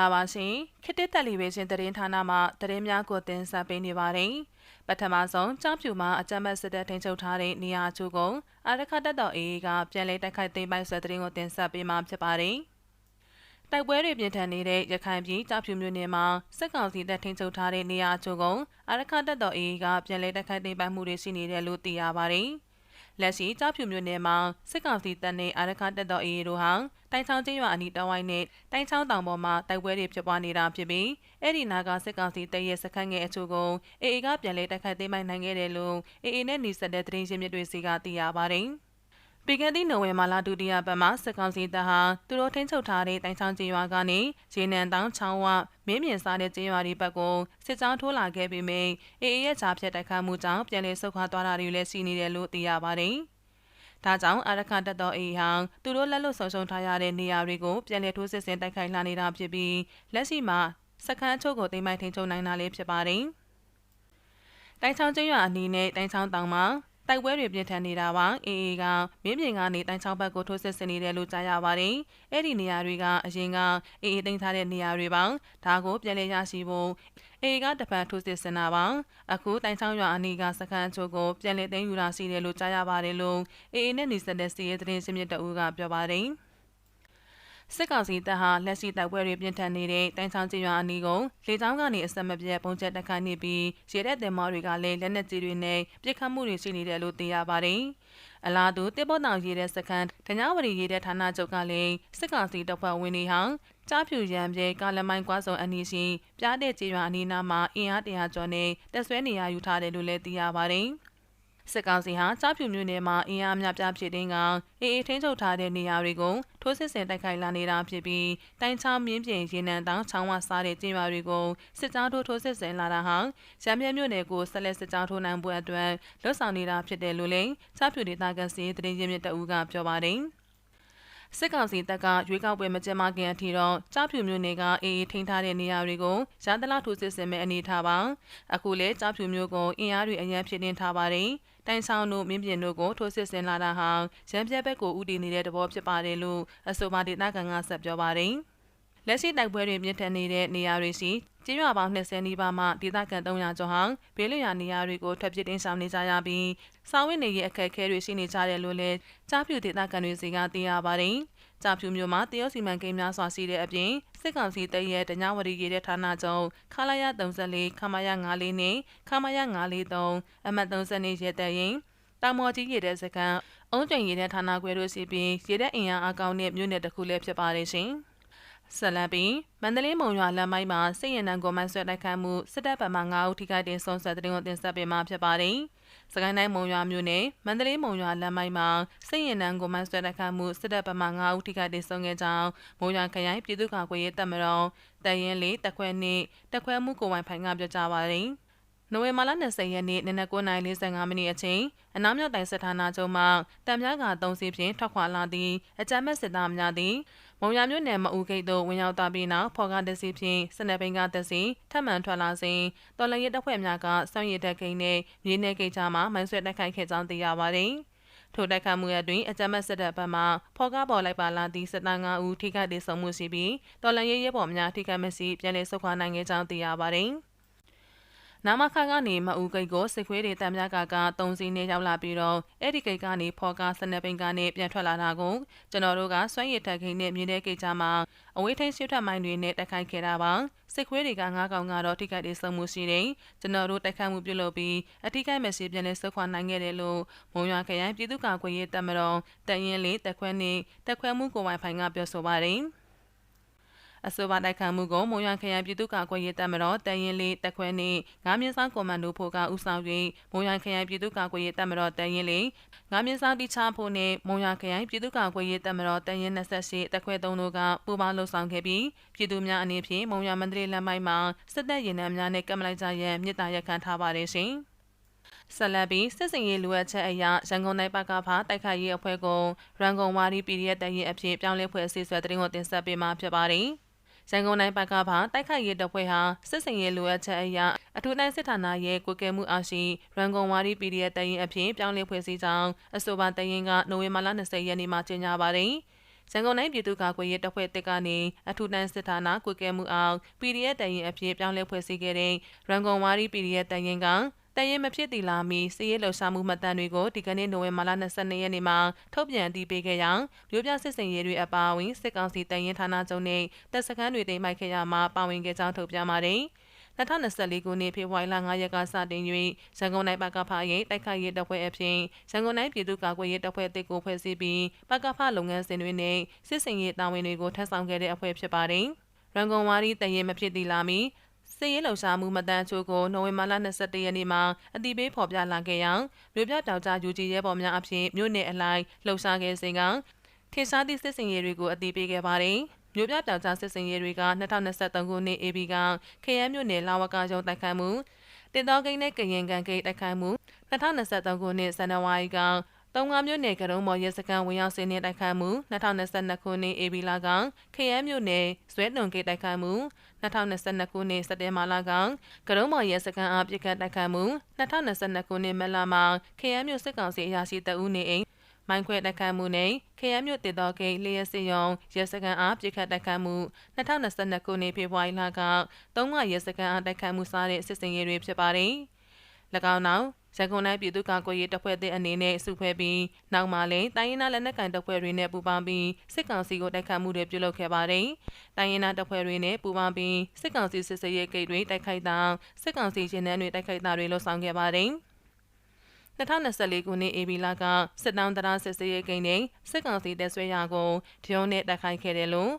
လာပါရှင်ခေတ္တတက်လီဗေးရှင်းသတင်းဌာနမှသတင်းများကိုတင်ဆက်ပေးနေပါတယ်ပထမဆုံးကြောင်းဖြူမှာအကြမ်းဖက်စစ်တပ်ထိန်းချုပ်ထားတဲ့နေရာချို့ကိုအာရခတက်တော်အေးကပြန်လည်တိုက်ခိုက်သိမ်းပိုက်ဆွဲသတင်းကိုတင်ဆက်ပေးမှာဖြစ်ပါတယ်တိုက်ပွဲတွေပြင်းထန်နေတဲ့ရခိုင်ပြည်ကြောက်ဖြူမြို့နယ်မှာစစ်ကောင်စီတပ်ထိန်းချုပ်ထားတဲ့နေရာချို့ကိုအာရခတက်တော်အေးကပြန်လည်တိုက်ခိုက်သိမ်းပိုက်မှုတွေရှိနေတယ်လို့သိရပါတယ်။ လက်ရှိကြောက်ဖြူမြို့နယ်မှာစစ်ကောင်စီတပ်နဲ့အာရခတက်တော်အေးတို့ဟာတိုင်ချောင်းကျင်းရွာအနီးတဝိုင်းနဲ့တိုင်ချောင်းတောင်ပေါ်မှာတိုက်ပွဲတွေဖြစ်ပွားနေတာဖြစ်ပြီးအဲ့ဒီနာကစစ်ကောင်စီတပ်ရဲ့စခန်းငယ်အချို့ကိုအေအေကပြန်လည်တိုက်ခိုက်သိမ်းပိုက်နိုင်ခဲ့တယ်လို့အေအေနဲ့နှီးစက်တဲ့သတင်းရင်းမြစ်တွေစီကသိရပါတယ်။ ပြီးခဲ့သည့်နိုဝင်ဘာလဒုတိယပတ်မှာစစ်ကောင်စီတပ်ဟာသူတို့ထိန်းချုပ်ထားတဲ့တိုင်ချောင်းကျေးရွာကနေရေနံတောင်ချောင်းဝမင်းမြင်စားတဲ့ကျေးရွာတွေဘက်ကိုစစ်ကြောင်းထိုးလာခဲ့ပြီးမြင်အေအေရဲ့ဂျာဖြတ်တိုက်ခတ်မှုကြောင့်ပြန်လည်ဆုတ်ခွာသွားတာတွေလည်းရှိနေတယ်လို့သိရပါတယ်။ဒါကြောင့်အာရခတက်တော်အေဟောင်သူတို့လက်လွတ်ဆုံရှုံထားရတဲ့နေရာတွေကိုပြန်လည်ထိုးစစ်ဆင်တိုက်ခိုက်လာနေတာဖြစ်ပြီးလက်ရှိမှာစခန်းအချို့ကိုတိမ်မိုက်ထိန်ချုပ်နိုင်တာလေးဖြစ်ပါတယ်။တိုင်ချောင်းကျွန်းရွာအနီးနဲ့တိုင်ချောင်းတောင်မှာ တိုက်ပွဲတွေပြင်းထန်နေတာပါအေအေကမြင်းပြင်ကနေတိုင်ချောင်းဘက်ကိုထိုးစစ်ဆင်နေတယ်လို့ကြားရပါတယ်အဲ့ဒီနေရာတွေကအရင်ကအေအေတင်ထားတဲ့နေရာတွေပါဒါကိုပြန်လည်ရရှိဖို့အေကတပန်ထိုးစစ်ဆင်တာပါအခုတိုင်ချောင်းရွာအနီးကစခန်းချို့ကိုပြန်လည်သိမ်းယူတာရှိတယ်လို့ကြားရပါတယ်လို့အေအေနဲ့နေဆက်တဲ့စီးရဲသတင်းရှင်းမြစ်တအူးကပြောပါတယ် စစ်ကောင်စီတပ်ဟာလက်ရှိတိုက်ပွဲတွေပြင်းထန်နေတဲ့တိုင်ချောင်းကျေးရွာအနီးကိုလေကြောင်းကနေအဆက်မပြတ်ပုံချက်တက်ခိုင်းနေပြီးရေတဲ့တင်မောတွေကလည်းလက်နက်ကြီးတွေနဲ့ပစ်ခတ်မှုတွေရှိနေတယ်လို့သိရပါတယ်။အလားတူတစ်ပေါ်တောင်ရေတဲ့စခန်းတညဝရီရေတဲ့ဌာနချုပ်ကလည်းစစ်ကောင်စီတပ်ဖွဲ့ဝင်တွေဟာကြားဖြူရံပြဲကာလမိုင်းကွာစုံအနီးရှိပြားတဲ့ကျေးရွာအနီးနားမှာအင်အားတရာကျော်နဲ့တက်ဆွဲနေရယူထားတယ်လို့လည်းသိရပါတယ်။ စစ်ကောင်စီဟာကြားဖြူမြို့နယ်မှာအင်အားများပြားဖြစ်တဲ့ကအေးအေးထိန်းချုပ်ထားတဲ့နေရာတွေကိုထိုးစစ်ဆင်တိုက်ခိုက်လာနေတာဖြစ်ပြီးတိုင်းချောင်းမြင်းပြင်ရေနံတောင်ချောင်းဝစားတဲ့ကျင်းရွာတွေကိုစစ်ကြောင်းထိုးထိုးစစ်ဆင်လာတာဟာရမ်းမြမြို့နယ်ကိုဆက်လက်စစ်ကြောင်းထိုးနိုင်ပွဲအတွက်လွတ်ဆောင်နေတာဖြစ်တယ်လို့လည်းကြားဖြူဒေသကန်စီတရင်ရင်းမြစ်တအူးကပြောပါတယ်။စစ်ကောင်စီတပ်ကရွေးကောက်ပွဲမကျင်းပခင်အထိတော့ကြားဖြူမျိုးနယ်ကအေးအေးထိန်းထားတဲ့နေရာတွေကိုရန်တလားထိုးစစ်ဆင်မဲ့အနေထားပါအခုလေကြားဖြူမျိုးကိုအင်အားတွေအရန်ဖြစ်နေထားပါတယ် တိုင်ဆောင်တို့မင်းပြင်တို့ကိုထိုးစစ်ဆင်လာတာဟာရန်ပြက်ဘက်ကိုဥတည်နေတဲ့တဘောဖြစ်ပါတယ်လို့အဆိုပါဒေသခံကဆက်ပြောပါတယ်လက်ရှိတိုက်ပွဲတွေမြင့်ထန်နေတဲ့နေရာတွေရှိကျင်းရွာပေါင်း20နီးပါးမှဒေသခံ300ကျော်ဟောင်းဘေးလွတ်ရာနေရာတွေကိုထွက်ပြေးတင်းရှောင်နေကြရပြီးစောင်းဝင်းနေရဲ့အခက်အခဲတွေရှိနေကြတယ်လို့လည်းကြားဖြူဒေသခံတွေစီကသိရပါတယ်။ ကြားဖြူမျိုးမှာတရုတ်စီမံကိန်းများစွာရှိတဲ့အပြင်စစ်ကောင်စီတပ်ရဲ့တညဝရီရေးတဲ့ဌာနချုပ်ခလာရ34ခမရ94နဲ့ခမရ943အမှတ်30နဲ့ရဲတဲ့ရင်တာမော်ကြီးရတဲ့စကန်အုံးကျင်ရတဲ့ဌာနခွဲတို့စီပြီးရတဲ့အင်အားအကောင်းတဲ့မြို့နယ်တစ်ခုလည်းဖြစ်ပါတယ်ရှင်။ ဆက်လက်ပြီးမန္တလေးမုံရွာလမ်းမိုင်းမှာစစ်ရင်တန်းကိုမိုင်းဆွဲတိုက်ခိုက်မှုစစ်တပ်ဗမာ9ဦးထိခိုက်တဲ့ဆုံးဆက်တဲ့ကိုတင်ဆက်ပေးမှာဖြစ်ပါတယ်။စကိုင်းတိုင်းမုံရွာမြို့နယ်မန္တလေးမုံရွာလမ်းမိုင်းမှာစစ်ရင်တန်းကိုမိုင်းဆွဲတိုက်ခိုက်မှုစစ်တပ်ဗမာ9ဦးထိခိုက်တဲ့ဆုံးခဲ့ကြောင်းမုံရွာခရိုင်ပြည်သူ့ကာကွယ်ရေးတပ်မတော်တရင်လေးတက်ခွဲနှင့်တက်ခွဲမှုကိုဝိုင်ဖိုင်ကပြောကြားပါတယ်။နိုဝင်ဘာလ20ရက်နေ့နနက်9:45မိနစ်အချိန်အနောက်မြောက်တိုင်းစစ်ဌာနချုပ်မှတံမြားက3စီးဖြင့်ထွက်ခွာလာသည့်အကြမ်းမဲ့စစ်သားများသည် မုံရမြို့နယ်မအူဂိတ်သို့ဝင်ရောက်သွားပြီးနောက်ဖော်ကားတစီဖြင့်စနက်ဘိန်းကားတစီထပ်မံထွက်လာစဉ်တော်လရင်တပ်ဖွဲ့များကစောင့်ရည်တပ်ဂိတ်နှင့်မြေနယ်ဂိတ်ကြားမှမိုင်းဆွဲတိုက်ခိုက်ခဲ့ကြောင်းသိရပါသည်ထိုတိုက်ခိုက်မှုအတွင်းအကြမ်းမဲ့စစ်တပ်ဘက်မှဖော်ကားပေါ်လိုက်ပါလာသည့်စစ်သား9ဦးထိခိုက်ဒေဆုံးမှုရှိပြီးတော်လန်ရဲရဲဘော်များထိခိုက်မစီပြန်လည်ဆုတ်ခွာနိုင်ခဲ့ကြောင်းသိရပါသည်။ နာမခကနေမအူကိတ်ကိုစစ်ခွေးတွေတံမြားကကတုံစီနေရောက်လာပြီးတော့အဲ့ဒီကိတ်ကနေဖော်ကားစနက်ပင်ကနေပြန်ထွက်လာတာကိုကျွန်တော်တို့ကစွန့်ရည်တက်ခိန်နဲ့မြင်းတဲ့ကိတ်ချမှာအဝေးထိန်ရှုထမိုင်းတွေနဲ့တိုက်ခိုက်ခဲ့တာပါစစ်ခွေးတွေကငါးကောင်ကတော့ထိခိုက်ဒေဆုံးမှုရှိတယ်ကျွန်တော်တို့တိုက်ခိုက်မှုပြုလုပ်ပြီးအထိခိုက်မစီပြန်လဲဆုတ်ခွာနိုင်ခဲ့တယ်လို့မုံရွာခရိုင်ပြည်သူ့ကာကွယ်ရေးတပ်မတော်တရင်လေးတက်ခွဲနေတက်ခွဲမှုကိုဝိုင်ဖိုင်ကပြောဆိုပါတယ် အဆိုပါတိုက်ခိုက်မှုကိုမုံရခရိုင်ပြည်သူ့ကာကွယ်ရေးတပ်မတော်တရင်လေးတက်ခွဲနှင့်ငါးမြင်းဆောင်ကွန်မန်ဒိုဖို့ကဦးဆောင်၍မုံရခရိုင်ပြည်သူ့ကာကွယ်ရေးတပ်မတော်တရင်လေးငါးမြင်းဆောင်တိချဖို့နှင့်မုံရခရိုင်ပြည်သူ့ကာကွယ်ရေးတပ်မတော်တရင်28တက်ခွဲ3တို့ကပူးပေါင်းလှုပ်ဆောင်ခဲ့ပြီးပြည်သူများအနေဖြင့်မုံရမန္တလေးလမ်းပိုင်းမှာစစ်တပ်ရင်နှံများနဲ့ကမ်မလိုက်ကြရန်မြစ်တာရက်ခံထားပါတယ်ရှင်ဆက်လက်ပြီးစစ်စင်ရေးလိုအပ်ချက်အရရန်ကုန်တိုင်းပကဖတိုက်ခိုက်ရေးအဖွဲ့ကိုရန်ကုန်ဝါဒီ PDF တရင်အဖြစ်ပြောင်းလဲဖွဲ့အစည်းဆွဲတဲ့တင်ကိုတင်ဆက်ပေးမှာဖြစ်ပါတယ်။ ရန်ကုန်တိုင်းပကဖတိုက်ခိုက်ရေးတပ်ဖွဲ့ဟာစစ်စင်ရေးလိုအပ်ချက်အရအထူးတိုင်းစစ်ဌာနရဲ့ကွက်ကဲမှုအားရှိရန်ကုန်ဝါရီ PDF တရင်အဖြစ်ပြောင်းလဲဖွဲ့စည်းကြောင်းအဆိုပါတရင်ကနိုဝင်ဘာလ20ရက်နေ့မှာကြေညာပါတယ်ရန်ကုန်တိုင်းပြည်သူ့ကာကွယ်ရေးတပ်ဖွဲ့တစ်ကနေအထူးတန်းစစ်ဌာနကွက်ကဲမှုအောင် PDF တရင်အဖြစ်ပြောင်းလဲဖွဲ့စည်းခဲ့တဲ့ရန်ကုန်ဝါရီ PDF တရင်က တရင်မဖြစ်တည်လာမီစီးရဲလှုပ်ရှားမှုမှတ်တမ်းတွေကိုဒီကနေ့နိုဝင်ဘာလ22ရက်နေ့မှာထုတ်ပြန်တည်ပေးခဲ့ရာမြို့ပြစစ်စင်ရေးတွေအပါအဝင်စစ်ကောင်စီတရင်ဌာနချုပ်နဲ့တပ်စခန်းတွေတိမ်မိုက်ခဲ့ရမှာပါဝင်ခဲ့ကြောင်းထုတ်ပြန်ပါတယ်။2024ခုနှစ်ဖေဖော်ဝါရီလ9ရက်ကစတင်၍ရန်ကုန်တိုင်းပကဖရဲ့တိုက်ခိုက်ရေးတပ်ဖွဲ့အဖြစ်ရန်ကုန်တိုင်းပြည်သူ့ကာကွယ်ရေးတပ်ဖွဲ့တစ်ကိုဖွဲ့စည်းပြီးပကဖလုပ်ငန်းစဉ်တွေနဲ့စစ်စင်ရေးတာဝန်တွေကိုထပ်ဆောင်ခဲ့တဲ့အဖွဲ့ဖြစ်ပါတယ်။ရန်ကုန်ဝါရီတရင်မဖြစ်သီလာမီ စည်ရေးလှုပ်ရှားမှုမတန်းချို့ကိုနိုဝင်ဘာလ22ရက်နေ့မှာအတိပေးဖော်ပြလာခဲ့ရာမြို့ပြတောင်ကြားယူကြီးရဲဘော်များအဖြစ်မြို့နယ်အလိုက်လှုပ်ရှားခဲ့စဉ်ကထေရှားသည့်စစ်စင်ရေးတွေကိုအတိပေးခဲ့ပါတယ်။မြို့ပြပြောင်ကြားစစ်စင်ရေးတွေက2023ခုနှစ် AB ကခရမ်းမြို့နယ်လာဝကရုံတိုက်ခိုက်မှုတင်တော်ကိန်းနဲ့ကရင်ကန်ကိန်းတိုက်ခိုက်မှု2023ခုနှစ်ဇန်နဝါရီက တုံငါမြို့နယ်ကရုံးမော်ရဲစခန်းဝင်ရောက်စီးနှင်းတိုက်ခိုက်မှု2022ခုနှစ် AB လကခရမ်းမြို့နယ်ဇွဲတုံကိန်းတိုက်ခိုက်မှု2022ခုနှစ်စက်တင်ဘာလကကရုံးမော်ရဲစခန်းအားပြစ်ခတ်တိုက်ခိုက်မှု2022ခုနှစ်မလမှာခရမ်းမြို့စစ်ကောင်စီအရာရှိတအူးနေအိမ်မိုင်းခွဲတိုက်ခိုက်မှုနဲ့ခရမ်းမြို့တစ်တော်ဂိတ်လျှက်စစ်ရုံရဲစခန်းအားပြစ်ခတ်တိုက်ခိုက်မှု2022ခုနှစ်ဖေဖော်ဝါရီလကသုံးကရဲစခန်းအားတိုက်ခိုက်မှုစားတဲ့စစ်စင်ရေးတွေဖြစ်ပါတယ်။၎င်းနောက် ရန်ကုန်တိုင်းပြည်သူ့ကာကွယ်ရေးတပ်ဖွဲ့တဲ့အနေနဲ့စုဖွဲ့ပြီးနောက်မှလည်းတိုင်းရင်းသားလက်နက်ကိုင်တပ်ဖွဲ့တွေနဲ့ပူးပေါင်းပြီးစစ်ကောင်စီကိုတိုက်ခတ်မှုတွေပြုလုပ်ခဲ့ပါတယ်။တိုင်းရင်းသားတပ်ဖွဲ့တွေနဲ့ပူးပေါင်းပြီးစစ်ကောင်စီစစ်စရေးဂိတ်တွေတိုက်ခိုက်တာစစ်ကောင်စီရင်နှန်းတွေတိုက်ခိုက်တာတွေလှုပ်ဆောင်ခဲ့ပါတယ်။2024ခုနှစ်ဧပြီလကစစ်တောင်းတရားစစ်ဆေးရေးကိန်းနဲ့စစ်ကောင်စီတပ်ဆွဲရာကိုဒရုန်းနဲ့တိုက်ခိုက်ခဲ့တယ်လို့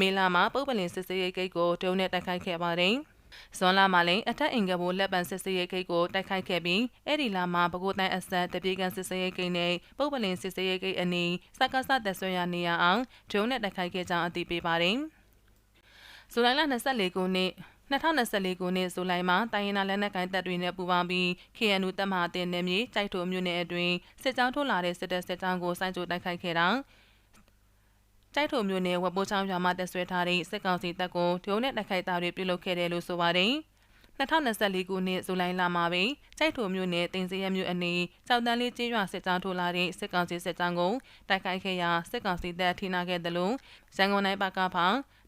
မေလာမှာပုပ်ပလင်စစ်ဆေးရေးကိန်းကိုဒရုန်းနဲ့တိုက်ခိုက်ခဲ့ပါတယ်။ ဇွန်လမှာလည်းအထက်အင်္ဂဘူလက်ပံစစ်စေးရေးဂိတ်ကိုတိုက်ခိုက်ခဲ့ပြီးအဲ့ဒီလမှာပဲခူးတိုင်းအစပ်တပြေကန်စစ်စေးရေးဂိတ်နဲ့ပုပ်ပလင်စစ်စေးရေးဂိတ်အနီးစက္ကစတက်ဆွဲရနေရအောင်ဒရုန်းနဲ့တိုက်ခိုက်ခဲ့ကြောင်းအသိပေးပါတယ်။ဇူလိုင်လ24ခုနှစ်2024ခုနှစ်ဇူလိုင်မှာတိုင်းရင်းသားလက်နက်ကိုင်တပ်တွေနဲ့ပူးပေါင်းပြီး KNU တပ်မဟာတင်နယ်မြေကြိုက်ထိုမြို့နယ်အတွင်းစစ်ကြောင်းထိုးလာတဲ့စစ်တပ်စစ်ကြောင်းကိုစိုင်းကြိုတိုက်ခိုက်ခဲ့တာ ကြိုက်ထိုမြို့နယ်ဝက်ပိုးချောင်းရွာမှာတက်ဆွဲထားတဲ့စစ်ကောင်စီတပ်ကိုဒုံနဲ့တိုက်ခိုက်တာတွေပြုလုပ်ခဲ့တယ်လို့ဆိုပါတယ်2024ခုနှစ်ဇူလိုင်လမှာပဲကြိုက်ထိုမြို့နယ်တင်စရဲမြို့အနီးကြောက်တန်းလေးကျေးရွာစစ်ကြောင်းထိုးလာတဲ့စစ်ကောင်စီစစ်ကြောင်းကိုတိုက်ခိုက်ခဲ့ရာစစ်ကောင်စီတပ်ထိနာခဲ့တယ်လို့ရန်ကုန်တိုင်းပကဖ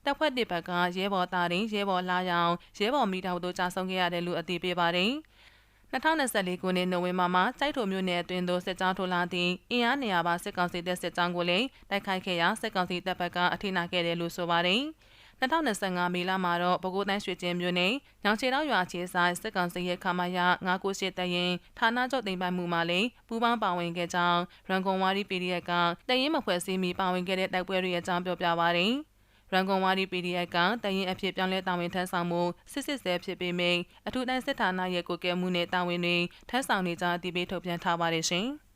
တပ်ဖွဲ့တစ်ဘက်ကရဲဘော်သားရင်ရဲဘော်လာရောင်ရဲဘော်မိသားတို့ကြာဆုံးခဲ့ရတယ်လို့အသိပေးပါတယ် 2024ခုနှစ်နိုဝင်ဘာမှာစိုက်ထိုမြို့နယ်အတွင်းသို့စစ်ကြောင်းထိုးလာသည့်အင်အားနေရာပါစစ်ကောင်စီတပ်စစ်ကြောင်းကိုလည်းတိုက်ခိုက်ခဲ့ရာစစ်ကောင်စီတပ်ဘက်ကအထိနာခဲ့တယ်လို့ဆိုပါတယ်2025မေလမှာတော့ပဲခူးတိုင်းရွှေကျင်းမြို့နယ်ညောင်ချေတောင်ရွာခြေဆိုင်စစ်ကောင်စီရဲ့ခမာရ998တရင်ဌာနချုပ်တင်ပိုင်မှုမှာလည်းပူးပေါင်းပါဝင်ခဲ့ကြောင်းရန်ကုန်ဝါရီ PDF ကတရင်မဖွဲ့စည်းမီပါဝင်ခဲ့တဲ့တိုက်ပွဲတွေအကြောင်းပြောပြပါရယ် ရန်ကုန်ဝါဒီ PDF ကတရင်အဖြစ်ပြောင်းလဲတာဝန်ထမ်းဆောင်မှုစစ်စစ်ဆဲဖြစ်ပေမယ့်အထူးတန်းစစ်ဌာနရဲ့ကိုကဲမှုနဲ့တာဝန်တွေထမ်းဆောင်နေကြအသိပေးထုတ်ပြန်ထားပါတယ်ရှင်။